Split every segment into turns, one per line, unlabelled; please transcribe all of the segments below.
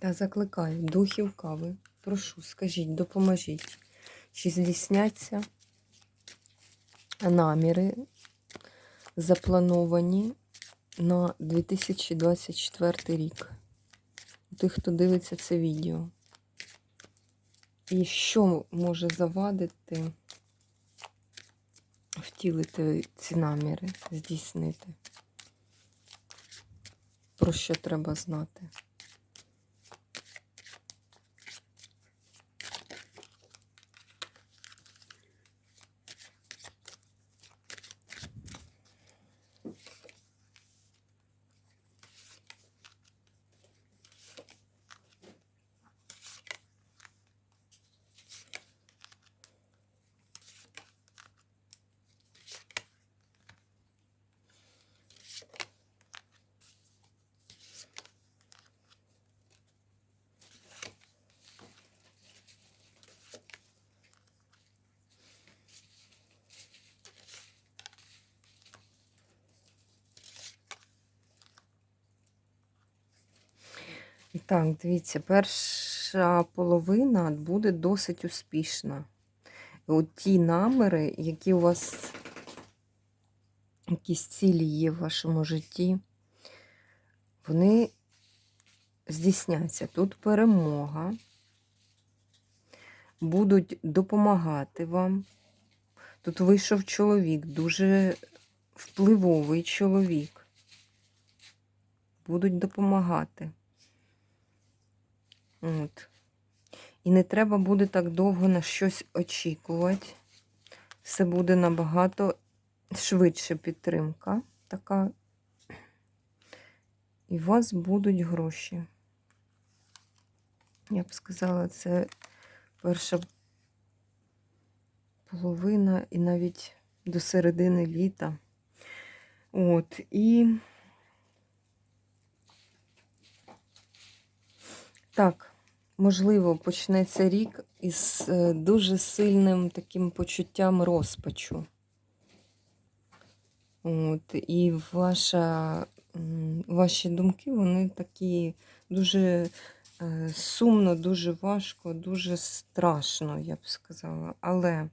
Та закликаю духів кави. Прошу, скажіть, допоможіть. Чи здійсняться наміри, заплановані на 2024 рік? Тих, хто дивиться це відео. І що може завадити втілити ці наміри, здійснити? Про що треба знати? Так, дивіться, перша половина буде досить успішна. От ті наміри, які у вас, якісь цілі є в вашому житті, вони здійсняться. Тут перемога, будуть допомагати вам. Тут вийшов чоловік, дуже впливовий чоловік. Будуть допомагати. От. І не треба буде так довго на щось очікувати. Все буде набагато швидше підтримка така. І у вас будуть гроші. Я б сказала, це перша половина і навіть до середини літа. От, і так. Можливо, почнеться рік із е, дуже сильним таким почуттям розпачу. От, І ваша, ваші думки, вони такі дуже е, сумно, дуже важко, дуже страшно, я б сказала. Але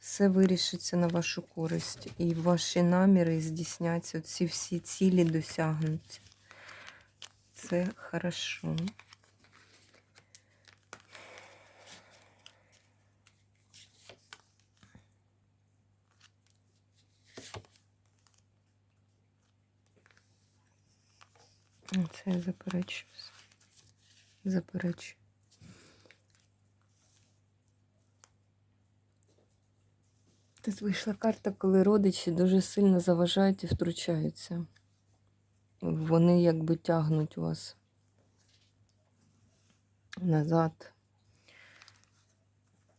все вирішиться на вашу користь. І ваші наміри здійсняться, ці всі цілі досягнуться. Це хорошо. Це я заперечую. Заперечую. Тут вийшла карта, коли родичі дуже сильно заважають і втручаються. Вони якби тягнуть вас назад.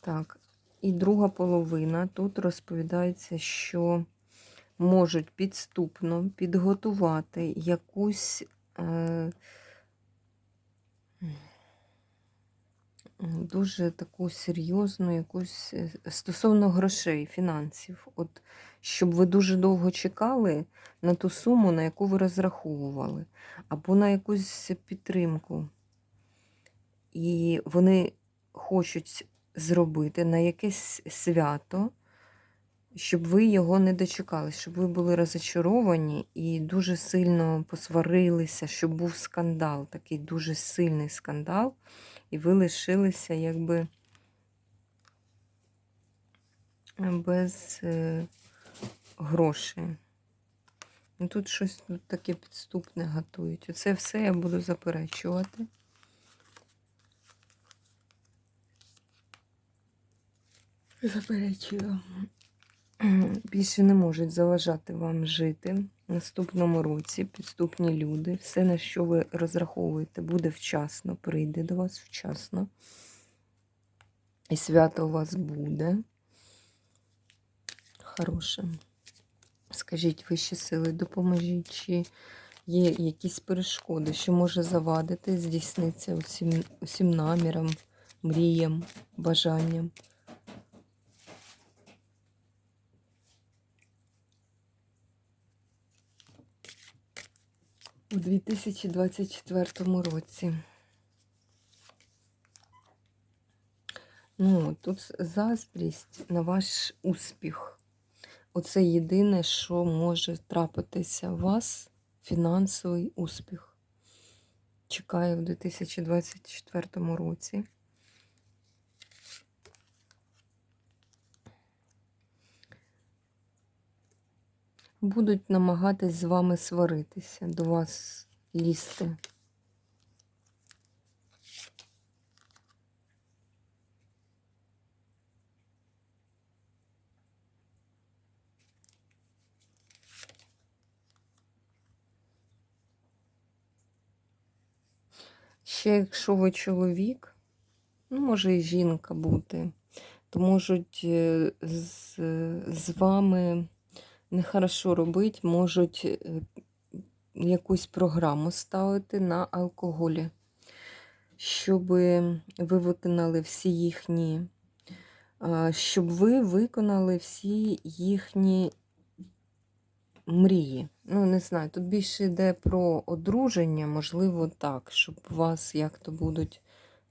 Так, і друга половина тут розповідається, що можуть підступно підготувати якусь дуже таку серйозну якусь е, стосовно грошей, фінансів. От, Щоб ви дуже довго чекали на ту суму, на яку ви розраховували, або на якусь підтримку. І вони хочуть зробити на якесь свято щоб ви його не дочекались, щоб ви були розочаровані і дуже сильно посварилися, щоб був скандал, такий дуже сильний скандал, і ви лишилися якби без е, грошей. Ну, Тут щось тут таке підступне готують. Оце все я буду заперечувати. Заперечую більше не можуть заважати вам жити. наступному році підступні люди, все, на що ви розраховуєте, буде вчасно, прийде до вас вчасно. І свято у вас буде. Хороше. Скажіть, вищі сили, допоможіть, чи є якісь перешкоди, що може завадити, здійснитися усім, усім намірам, мріям, бажанням. У 2024 році. Ну, тут заздрість на ваш успіх. Оце єдине, що може трапитися у вас фінансовий успіх. Чекаю в 2024 році. Будуть намагатись з вами сваритися, до вас лізти. Ще якщо ви чоловік, ну, може і жінка бути, то можуть е, з, з вами нехорошо робити, можуть е, якусь програму ставити на алкоголі, щоб ви виконали всі їхні, щоб ви виконали всі їхні мрії. Ну, не знаю, тут більше йде про одруження, можливо, так, щоб вас як-то будуть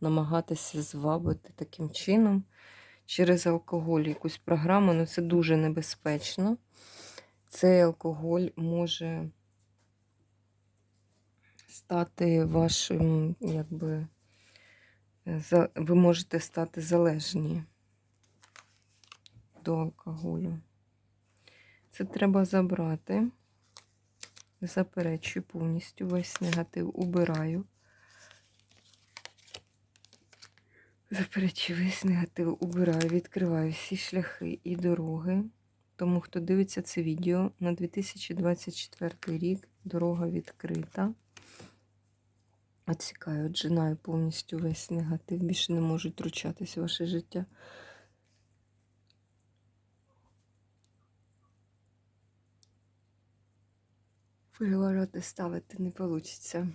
намагатися звабити таким чином через алкоголь якусь програму. Ну, це дуже небезпечно. Цей алкоголь може стати вашим, якби, за- ви можете стати залежні до алкоголю. Це треба забрати. Заперечую повністю весь негатив убираю. Заперечую весь негатив убираю, відкриваю всі шляхи і дороги. Тому, хто дивиться це відео на 2024 рік, дорога відкрита. Отсікаю, отжинаю повністю весь негатив. Більше не можуть втручатись в ваше життя. Перевороти ставити не вийде.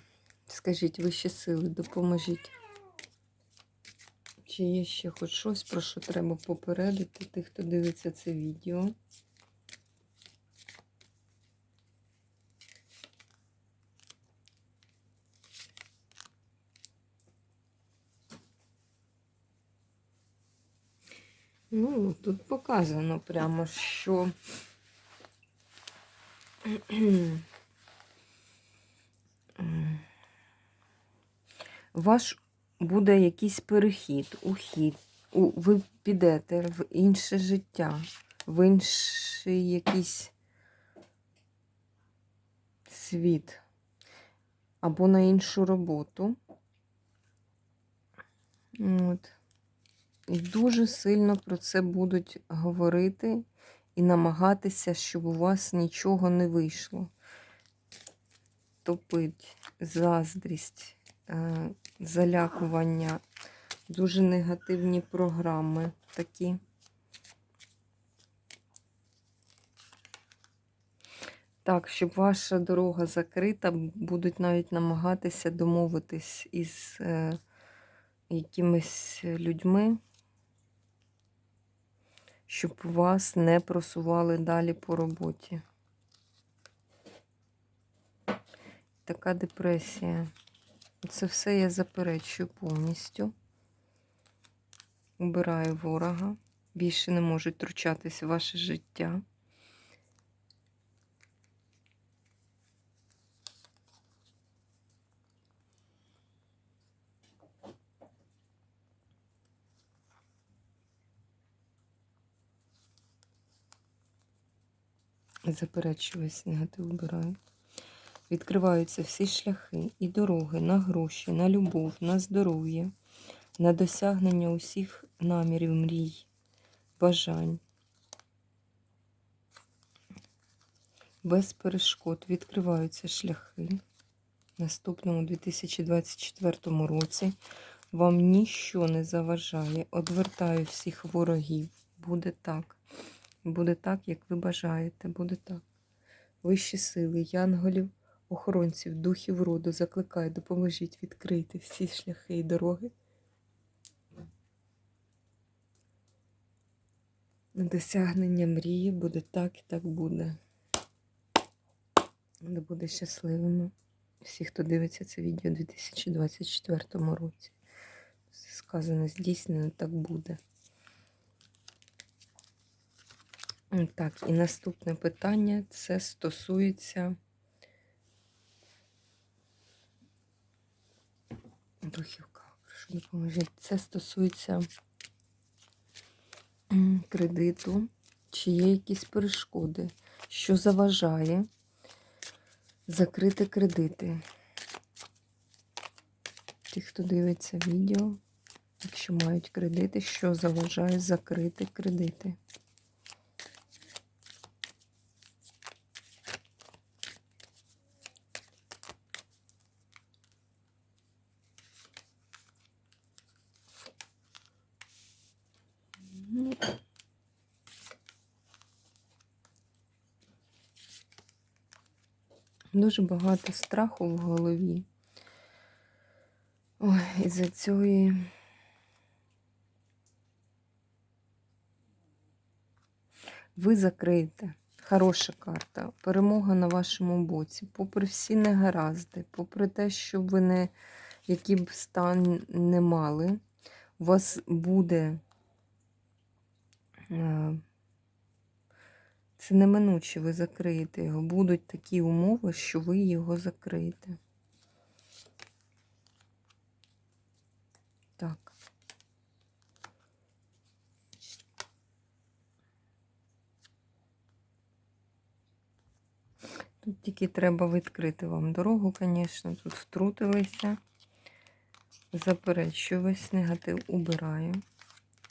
Скажіть, вищі сили, допоможіть. Чи є ще хоч щось, про що треба попередити тих, хто дивиться це відео? Ну, тут показано прямо, що ваш буде якийсь перехід, ухід. У, ви підете в інше життя, в інший якийсь світ або на іншу роботу. От. І дуже сильно про це будуть говорити і намагатися, щоб у вас нічого не вийшло. Топить заздрість, залякування, дуже негативні програми такі. Так, щоб ваша дорога закрита, будуть навіть намагатися домовитись із е, якимись людьми, щоб вас не просували далі по роботі. Така депресія. Це все я заперечую повністю. Убираю ворога. Більше не можуть втручатись в ваше життя. Заперечую весь негатив убираю. Відкриваються всі шляхи і дороги на гроші, на любов, на здоров'я, на досягнення усіх намірів, мрій, бажань. без перешкод відкриваються шляхи. Наступному 2024 році вам ніщо не заважає. Одвертаю всіх ворогів. Буде так. Буде так, як ви бажаєте. Буде так. Вищі сили, янголів, охоронців, духів роду закликаю, допоможіть відкрити всі шляхи і дороги. На досягнення мрії буде так і так буде. Не буде щасливими. Всі, хто дивиться це відео у 2024 році. Сказано, здійснено, так буде. Так, і наступне питання це стосується духівка. Прошу допоможіть. Це стосується кредиту. Чи є якісь перешкоди, що заважає закрити кредити? Ті, хто дивиться відео, якщо мають кредити, що заважає закрити кредити? Дуже багато страху в голові. Ой, із-за цієї. Ви закриєте. Хороша карта. Перемога на вашому боці. Попри всі негаразди, попри те, що ви не який б стан не мали, у вас буде. Це неминуче, ви закриєте його. Будуть такі умови, що ви його закриєте. Так. Тут тільки треба відкрити вам дорогу, звісно. Тут втрутилися. Заперечую весь негатив убираю.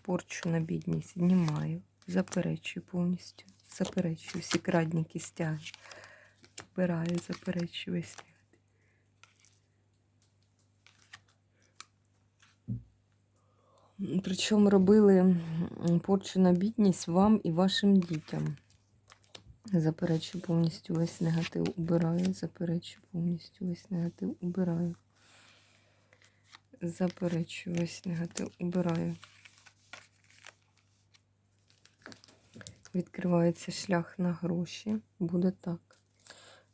Порчу на бідність знімаю. Заперечую повністю. Заперечую всі крадніки стяги. Вбираю, заперечую весь негатив. Причому робили порчу на бідність вам і вашим дітям. Заперечую повністю весь негатив убираю. Заперечую повністю весь негатив убираю. Заперечую весь негатив убираю. Відкривається шлях на гроші. Буде так.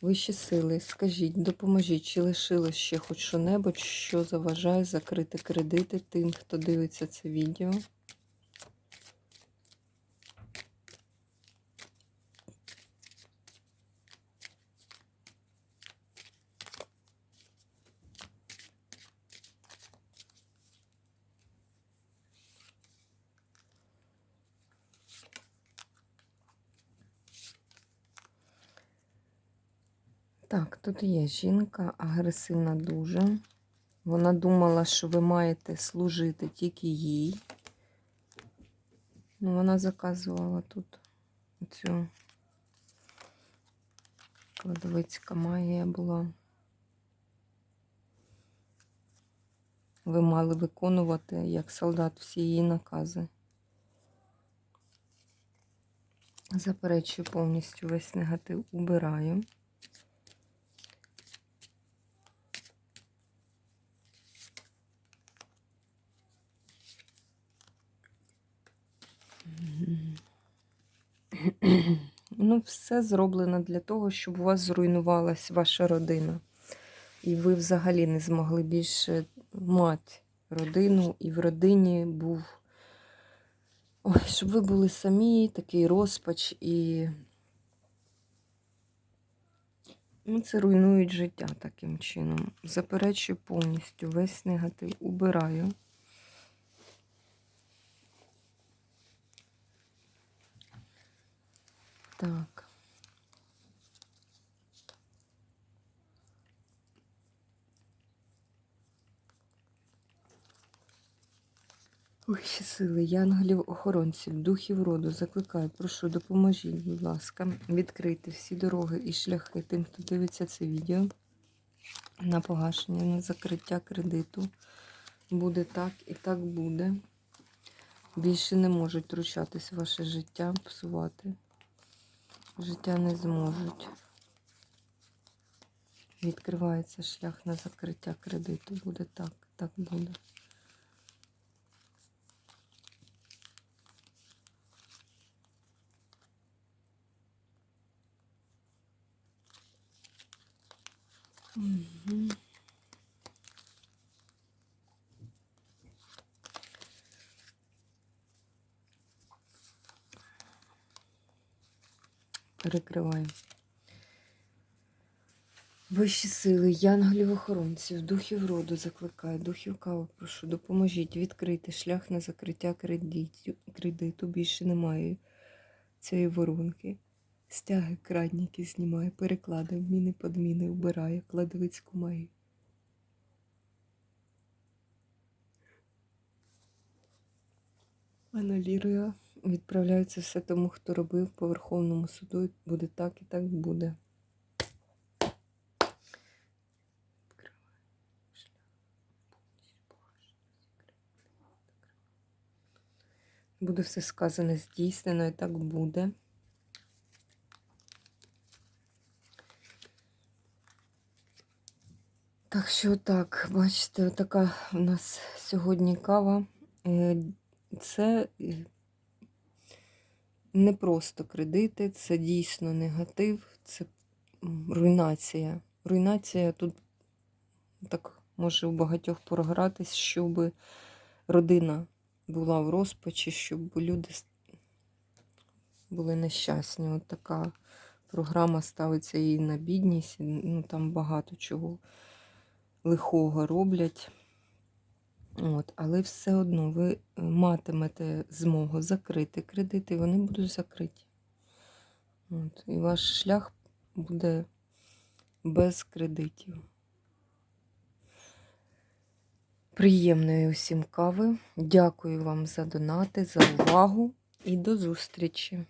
Вищі сили, скажіть, допоможіть, чи лишилось ще хоч що-небудь, що заважає закрити кредити тим, хто дивиться це відео. Так, тут є жінка, агресивна дуже. Вона думала, що ви маєте служити тільки їй. Ну, вона заказувала тут цю кладовицька магія була. Ви мали виконувати як солдат всі її накази. Заперечую повністю весь негатив, убираю. Ну, все зроблено для того, щоб у вас зруйнувалась ваша родина. І ви взагалі не змогли більше мати родину, і в родині був. Ой, щоб ви були самі, такий розпач і. Ну, це руйнують життя таким чином. Заперечую повністю весь негатив, убираю. Так. Вищі сили, янголів, охоронців, духів роду закликаю, прошу, допоможіть, будь ласка, відкрити всі дороги і шляхи тим, хто дивиться це відео на погашення, на закриття кредиту. Буде так і так буде. Більше не можуть втручатись ваше життя, псувати. Життя не зможуть. Відкривається шлях на закриття кредиту. Буде так, так буде. Мгм. Перекриваю. Вищі сили, янголів охоронців, духів роду закликаю, духів кави, прошу, допоможіть відкрити шлях на закриття кредиту. кредиту. Більше немає цієї воронки. Стяги крадніки знімає, переклади, вміни, подміни, вбирає, кладовицьку має. Аналірую. Відправляється все тому, хто робив по Верховному суду. Буде так і так буде. Буде все сказане здійснено, і так буде. Так що так, бачите, така у нас сьогодні кава. Е, Це е, не просто кредити, це дійсно негатив, це руйнація. Руйнація тут так може у багатьох програтись, щоб родина була в розпачі, щоб люди були нещасні. От така програма ставиться і на бідність, ну там багато чого лихого роблять. От, але все одно ви е, матимете змогу закрити кредити, вони будуть закриті. От, і ваш шлях буде без кредитів. Приємної усім кави. Дякую вам за донати, за увагу і до зустрічі!